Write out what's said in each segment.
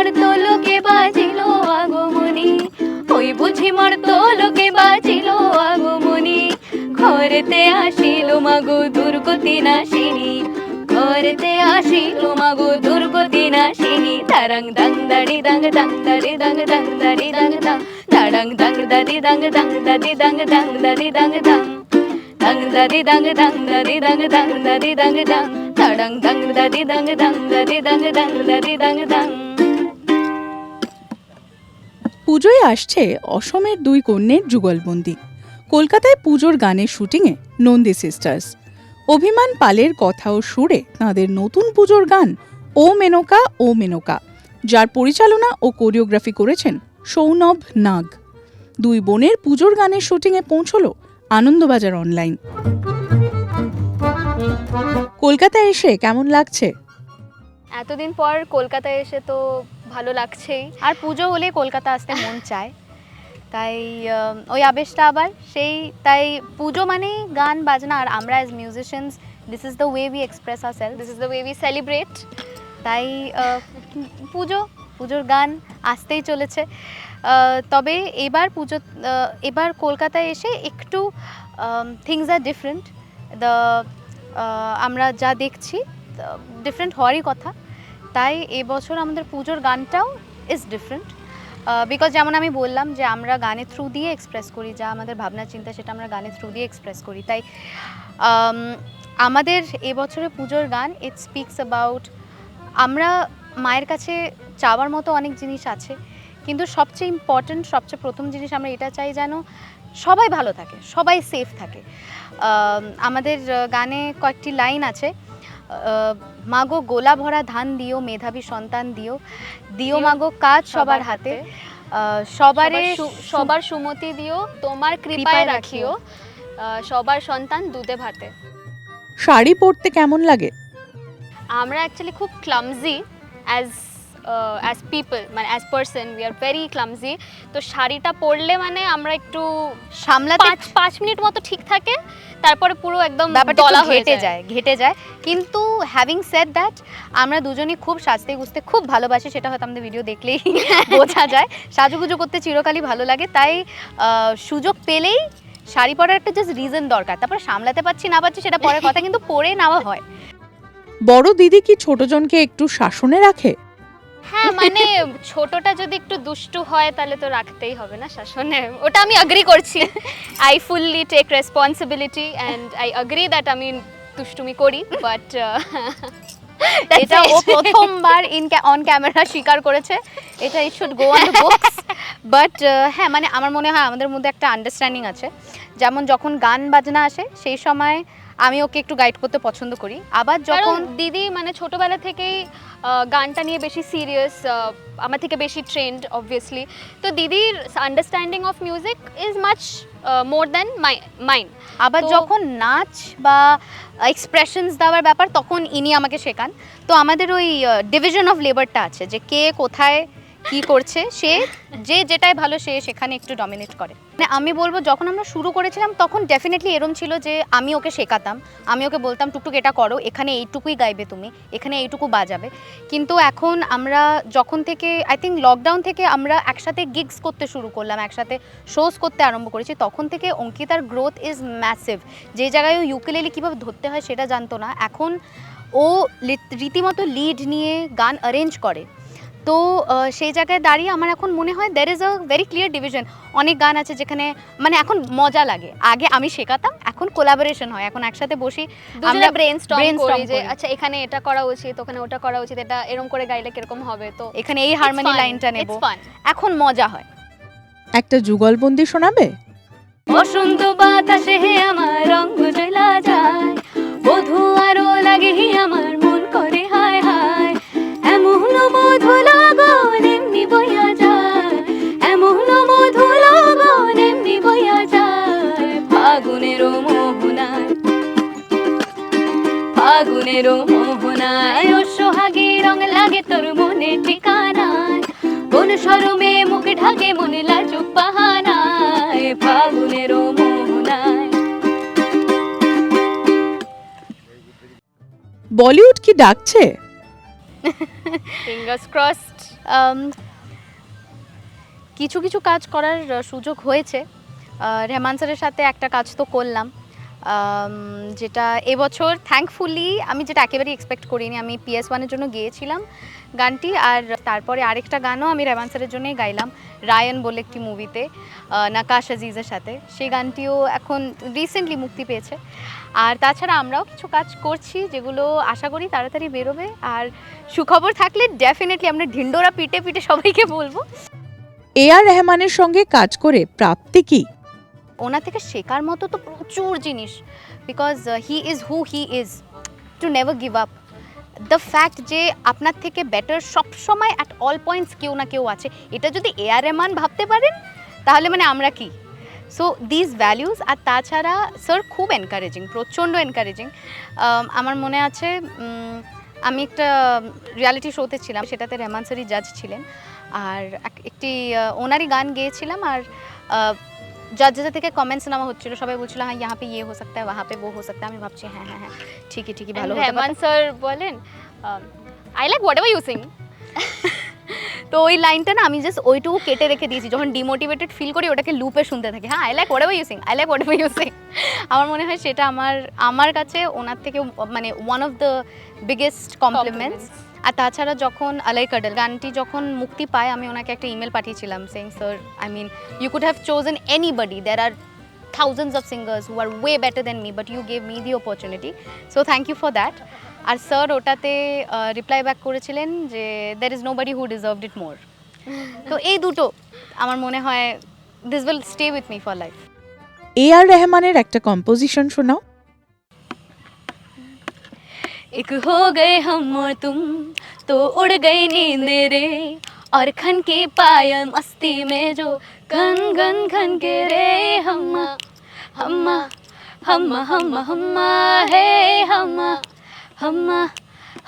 মর্ত লোকে বাজিল আগমনি ওই বুঝি মর্ত লোকে বাজিল আগমনি ঘরেতে আসিল মাগো দুর্গতি নাশিনী ঘরেতে আসিল মাগো দুর্গতি নাশিনী তারাং দাং দাড়ি দাং দাং দাড়ি দাং দাং দাড়ি দাং দাং দাড়াং দাং দাড়ি দাং দাং দাড়ি দাং দাং দাড়ি দাং দাং দাং দাড়ি দাং দাং দাড়ি দাং দাং দাড়ি দাং দাং দাড়াং দাং দাড়ি দাং দাং দাড়ি দাং দাং দাড়ি দাং দাং পুজোয় আসছে অসমের দুই কন্যের যুগলবন্দি। কলকাতায় পুজোর গানের শুটিংয়ে নন্দী সিস্টার্স অভিমান পালের কথা ও সুরে তাঁদের নতুন পুজোর গান ও মেনকা ও মেনকা, যার পরিচালনা ও কোরিওগ্রাফি করেছেন সৌনভ নাগ। দুই বোনের পুজোর গানের শুটিংয়ে পৌঁছল আনন্দবাজার অনলাইন। কলকাতায় এসে কেমন লাগছে? এতদিন পর কলকাতায় এসে তো ভালো লাগছেই। আর পুজো হলে কলকাতা আসতে মন চায়। তাই ওই আবেশটা আবার সেই তাই পুজো মানেই গান বাজনা আর আমরা as musicians this is the way we express our self this is the way we celebrate তাই পুজো পুজোর গান আসতেই চলেছে। তবে এবার পুজো এবার কলকাতায় এসে একটু থিংস আর ডিফারেন্ট দ্য আমরা যা দেখছি ডিফারেন্ট হওয়ারই কথা। তাই এবছর আমাদের পুজোর গানটাও ইজ ডিফারেন্ট বিকজ যেমন আমি বললাম যে আমরা গানের থ্রু দিয়ে এক্সপ্রেস করি, যা আমাদের ভাবনা চিন্তা সেটা আমরা গানের থ্রু দিয়ে এক্সপ্রেস করি। তাই আমাদের এবছরে পুজোর গান ইট স্পিক্স অ্যাবাউট আমরা মায়ের কাছে চাওয়ার মতো অনেক জিনিস আছে, কিন্তু সবচেয়ে ইম্পর্ট্যান্ট সবচেয়ে প্রথম জিনিস আমরা এটা চাই যেন সবাই ভালো থাকে, সবাই সেফ থাকে। আমাদের গানে কয়েকটি লাইন আছে। মাগো গোলা ভরা ধান দিও মেধাবী সন্তান দিও। দিও মাগো কাজ সবার হাতে। সবারে সবার সুমতি দিও তোমার কৃপায়। রাখিও। সবার সন্তান দুধে ভাতে। শাড়ি পরতে কেমন লাগে? আমরা অ্যাকচুয়ালি খুব ক্লামজি অ্যাজ অ্যাজ পিপল মানে as person we are very clumsy তো শাড়িটা পরলে মানে আমরা একটু সামলাতে পাঁচ পাঁচ মিনিট মতো ঠিক থাকে তারপরে পুরো একদম ব্যাপারটা দলা ঘেটে যায়। ঘেটে যায়। কিন্তু হ্যাভিং সেড দ্যাট আমরা দুজনেই খুব সাজতে গুজতে খুব ভালোবাসি সেটা হয়তো আমাদের ভিডিও দেখলেই বোঝা যায়। সাজুগুজু করতে চিরকালই ভালো লাগে তাই আহ, সুযোগ পেলেই শাড়ি পরার একটা জাস্ট রিজন দরকার। তারপর সামলাতে পারছি না পারছি সেটা পরের কথা কিন্তু পরে নেওয়া হয়। বড় দিদি কি ছোটজনকে একটু শাসনে রাখে? হ্যাঁ মানে ছোটটা যদি একটু দুষ্টু হয় তাহলে তো রাখতেই হবে না শাসনে। ওটা আমি অ্যাগ্রি করছি। I fully take responsibility and I agree that আমি দুষ্টুমি করি বাট এটা ও প্রথমবার ইন অন ক্যামেরা স্বীকার করেছে। এটা it should go on the books but হ্যাঁ মানে আমার মনে হয় আমাদের মধ্যে একটা আন্ডারস্ট্যান্ডিং আছে। যেমন যখন গান বাজনা আসে সেই সময় আমি ওকে একটু গাইড করতে পছন্দ করি। আবার যখন দিদি মানে ছোটবেলা থেকেই গানটা নিয়ে বেশি সিরিয়াস আমার থেকে বেশি ট্রেন্ড অবভিয়াসলি তো দিদির understanding of music is much more than my mind আবার যখন নাচ বা এক্সপ্রেশনস দেওয়ার ব্যাপার তখন ইনি আমাকে শেখান। তো আমাদের ওই ডিভিশন অফ লেবারটা আছে যে কে কোথায় কি করছে, সে যে যেটাই ভালো সে সেখানে একটু ডমিনেট করে। মানে আমি বলব, যখন আমরা শুরু করেছিলাম, তখন ডেফিনেটলি এরম ছিল যে আমি ওকে শেখাতাম, আমি ওকে বলতাম, টুকটুক এটা করো, এখানে এইটুকুই গাইবে তুমি, এখানে এইটুকু বাজাবে। কিন্তু এখন আমরা যখন থেকে আই থিঙ্ক লকডাউন থেকে আমরা একসাথে গিগস করতে শুরু করলাম, একসাথে শোজ করতে আরম্ভ করেছি, তখন থেকে অঙ্কিতার গ্রোথ ইজ ম্যাসিভ যে জায়গায় ও ইউকেলেলি কীভাবে ধরতে হয় সেটা জানতো না। এখন ও রীতিমতো লিড নিয়ে গান অ্যারেঞ্জ করে। তো সেই জায়গায় দাঁড়িয়ে আমার এখন মনে হয় there is a very clear division অনেক গান আছে যেখানে মানে এখন মজা লাগে। আগে আমি শেখাতাম এখন কোলাবোরেশন হয়। এখন একসাথে বসি আমরা ব্রেন করি যে আচ্ছা এখানে এটা করা উচিত ওখানে ওটা করা উচিত এটা এরকম করে গাইলে কীরকম হবে? তো এখানে এই হারমোনি লাইনটা নেব। এখন মজা হয়। একটা যুগলবন্দি শোনাবে? বসন্ত বাতাসে হে আমার রঙ্গ জ্বলা যায়। বধু আরও লাগে হি আমার বলিউড কি ডাকছে? ফিঙ্গার্স ক্রসড কিছু কিছু কাজ করার সুযোগ হয়েছে। রেহমান স্যারের সাথে একটা কাজ তো করলাম। যেটা এবছর থ্যাঙ্কফুলি আমি যেটা একেবারেই এক্সপেক্ট করিনি আমি পিএস ওয়ানের জন্য গিয়েছিলাম গানটি আর তারপরে আরেকটা গানও আমি রেহমান স্যারের জন্যই গাইলাম রায়ন বলে একটি মুভিতে নাকাশ আজিজের সাথে। সেই গানটিও এখন রিসেন্টলি মুক্তি পেয়েছে। আর তাছাড়া আমরাও কিছু কাজ করছি যেগুলো আশা করি তাড়াতাড়ি বেরোবে। আর সুখবর থাকলে ডেফিনেটলি আমরা ঢিন্ডোরা পিটে পিটে সবাইকে বলব। এ আর রহমানের সঙ্গে কাজ করে প্রাপ্তি কি? ওনার থেকে শেখার মতো তো প্রচুর জিনিস because he is who he is to never give up the fact যে আপনার থেকে বেটার সবসময় অ্যাট অল পয়েন্টস কেউ না কেউ আছে, এটা যদি এ আর ভাবতে পারেন, তাহলে মানে আমরা কি? সো দিস ভ্যালিউস আর তাছাড়া স্যার খুব এনকারেজিং প্রচণ্ড এনকারেজিং আমার মনে আছে আমি একটা রিয়ালিটি শোতে ছিলাম, সেটাতে রেহমান স্যারই জাজ ছিলেন। আর এক- একটি ওনারই গান গেয়েছিলাম, আর যার থেকে কমেন্টস নামা হচ্ছিল সবাই বলছিল হ্যাঁ ইহা পে ইয়ে হো সকতা হ্যাঁ ওয়াহা পে হো সকতা আমি ভাবছি হ্যাঁ হ্যাঁ হ্যাঁ ঠিকই ঠিকই ভালো রেহমান স্যার বলেন I like whatever you sing তো ওই লাইনটা না আমি জাস্ট ওইটুকু কেটে রেখে দিয়েছি যখন ডিমোটিভেটেড ফিল করি ওটাকে লুপে শুনতে থাকি। হ্যাঁ I like whatever you sing I like whatever you sing আমার মনে হয় সেটা আমার আমার কাছে ওনার থেকে মানে one of the biggest compliments আর তাছাড়া যখন আলাই কাডল গানটি যখন মুক্তি পায় আমি ওনাকে একটা ইমেল পাঠিয়েছিলাম saying sir I mean you could have chosen anybody there are thousands of singers who are way better than me but you gave me the opportunity. So thank you for that. আর sir ওটাতে reply back করেছিলেন যে there is nobody who deserved it more তো এই দুটো আমার মনে হয় this will stay with me for life A R রহমানের একটা কম্পোজিশন শোনাও। एक हो गए हम और तुम तो उड़ गई नींद रे। और खन के पायल मस्ती में जो गन गन खन के रे। हम्मा हम्मा हम्मा हम्मा हम्मा है, हम्मा हम्मा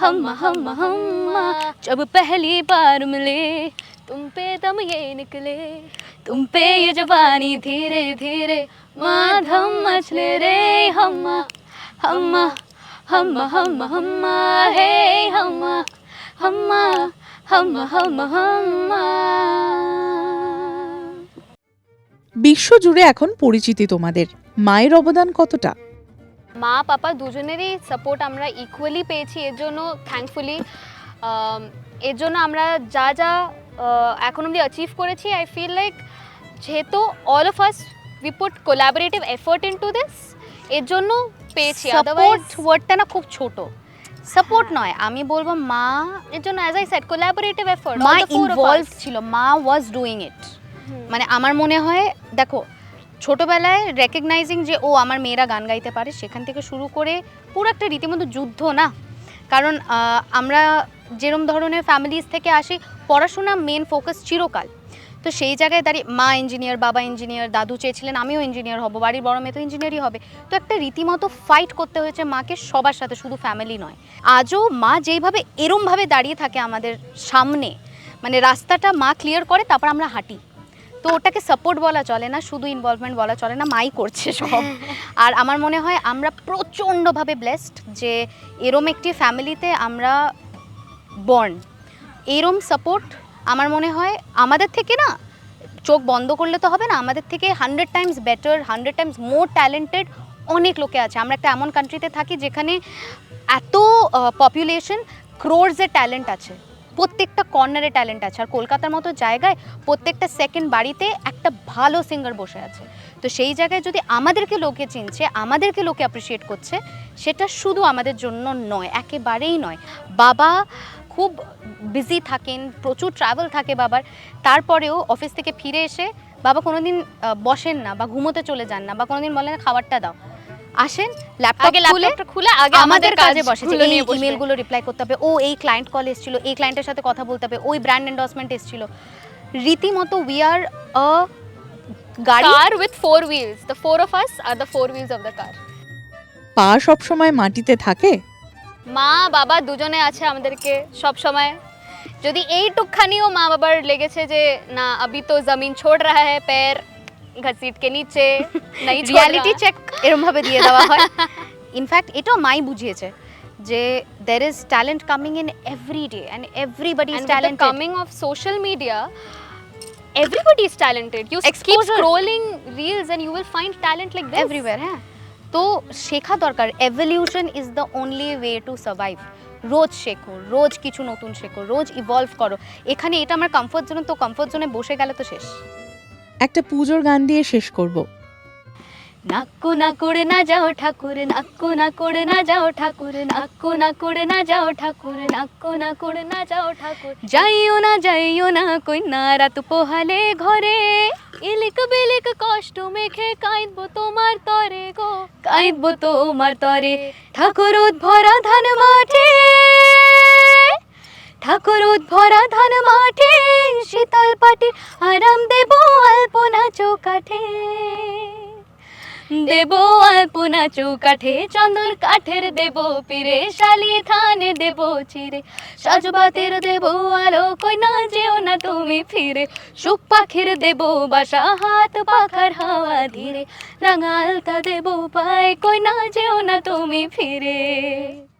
हम्मा हम्मा हम्मा। जब पहली बार मिले, तुम पे दम ये निकले। तुम पे ये जवानी धीरे धीरे माधम मछले रे। हम्मा हम्मा हम्मा हम्मा हम्मा हे हम्मा हम्मा हम्मा हम्मा हम्मा বিশ্বজুড়ে এখন পরিচিতি তোমাদের মায়ের অবদান কতটা মা পাপা দুজনেরই সাপোর্ট আমরা ইকুয়ালি পেয়েছি এর জন্য থ্যাঙ্কফুলি এর জন্য আমরা যা যা আহ, এখন অবধি অ্যাচিভ করেছি আই ফিল লাইক যেহেতু all of us we put collaborative effort into this এর জন্য পেয়েছি সাপোর্ট ওয়ার্ডটা না খুব ছোট। সাপোর্ট হ্যাঁ। নয় আমি বলব মা এর জন্য as I said collaborative effort মা ইনভলভ ছিল মা ওয়াজ ডুইং ইট মানে আমার মনে হয় দেখো ছোটবেলায় রেকগনাইজিং যে ও আমার মেয়েরা গান গাইতে পারে সেখান থেকে শুরু করে পুরো একটা রীতিমতো যুদ্ধ না? কারণ আমরা যেরম ধরনের ফ্যামিলিজ থেকে আসি পড়াশোনা মেন ফোকাস চিরকাল। তো সেই জায়গায় দাঁড়িয়ে মা ইঞ্জিনিয়ার বাবা ইঞ্জিনিয়ার দাদু চেয়েছিলেন আমিও ইঞ্জিনিয়ার হব বাড়ির বড় মেয়ে তো ইঞ্জিনিয়ারই হবে। তো একটা রীতিমতো ফাইট করতে হয়েছে মাকে সবার সাথে শুধু ফ্যামিলি নয়। আজও মা যেইভাবে এরমভাবে দাঁড়িয়ে থাকে আমাদের সামনে মানে রাস্তাটা মা ক্লিয়ার করে তারপর আমরা হাঁটি। তো ওটাকে সাপোর্ট বলা চলে না শুধু ইনভলভমেন্ট বলা চলে না মাই করছে সব। আর আমার মনে হয় আমরা প্রচণ্ডভাবে ব্লেসড যে এরম একটি ফ্যামিলিতে আমরা বর্ন এরম সাপোর্ট আমার মনে হয় আমাদের থেকে না, চোখ বন্ধ করলে তো হবে না, আমাদের থেকে hundred times better hundred times more talented অনেক লোকে আছে। আমরা একটা এমন কান্ট্রিতে থাকি যেখানে এত পপুলেশন ক্রোর্সের ট্যালেন্ট আছে। প্রত্যেকটা কর্নারে ট্যালেন্ট আছে। আর কলকাতার মতো জায়গায় প্রত্যেকটা সেকেন্ড বাড়িতে একটা ভালো সিঙ্গার বসে আছে। তো সেই জায়গায় যদি আমাদেরকে লোকে চিনছে, আমাদেরকে লোকে অ্যাপ্রিসিয়েট করছে, সেটা শুধু আমাদের জন্য নয়, একেবারেই নয়। বাবা খুব বিজি থাকেন প্রচুর ট্রাভেল থাকে বাবার। তারপরেও অফিস থেকে ফিরে এসে বাবা কোনোদিন আহ, বসেন না বা ঘুমোতে চলে যান না বা কোনোদিন বলেন খাবারটা দাও। আসেন ল্যাপটপ খুলে খুলে আগে আমাদের কাজে বসে এই। ইমেলগুলো রিপ্লাই করতে হবে। ও এই ক্লায়েন্ট কল এসেছিল এই ক্লায়েন্টের সাথে কথা বলতে হবে ওই ব্র্যান্ড এন্ডোর্সমেন্ট এসেছিল। রীতিমতো উই আর আ গাড়ি। Car with four wheels the four of us are the four wheels of the car. পা সবসময় মাটিতে থাকে? মা বাবা দুজনে আছে আমাদেরকে সব সময় যদি এইটুকখানিও মা বাবার লেগেছে যে না আবি তো জমিন ছোড় রা হ্যাঁ প্যার ঘসিট কে নিচে রিয়ালিটি চেক এরমভাবে দিয়ে দেওয়া হয় ইনফ্যাক্ট এটাও মাই বুঝিয়েছে যে there is talent coming in every day and everybody is and talented. the coming of social media, everybody is talented. You Exposure. keep scrolling reels and you will find talent like this. Everywhere, yeah. তো শেখা দরকার। Evolution is the only way to survive রোজ শেখো, রোজ কিছু নতুন শেখো, রোজ evolve করো। এখানে এটা আমার কমফোর্ট জোন তো কমফোর্ট জোনে বসে গেলে তো শেষ। একটা পুজোর গান দিয়ে শেষ করব। নাক্কু না করে না যাও ঠাকুর নাক্কু না করে না যাও ঠাকুর নাক্কু না করে না যাও ঠাকুর নাক্কু না করে না যাও ঠাকুর। যাইও না যাইও না কই না রাত পোহালে ঘরে। ইলিক বিলিক কষ্ট মেখে কাঁদবো তোমার তরে গো। কাঁদবো তোমার তরে ঠাকুর ভরা ধান মাঠে। ঠাকুর ভরা ধান মাঠে, শীতল পাটি আরাম দেব আলপনা চৌকাঠে। দেব আলপনা চৌকাঠে, চন্দন কাঠের দেব পিরে, শালি থানে দেব চিরে। সাজবাতের দেব আলো কই না যেও না তুমি ফিরে। সুখ পাখির দেব বাসা, হাত পাখার হাওয়া ধীরে। রাঙালতা দেব পায় কই না যেও না তুমি ফিরে।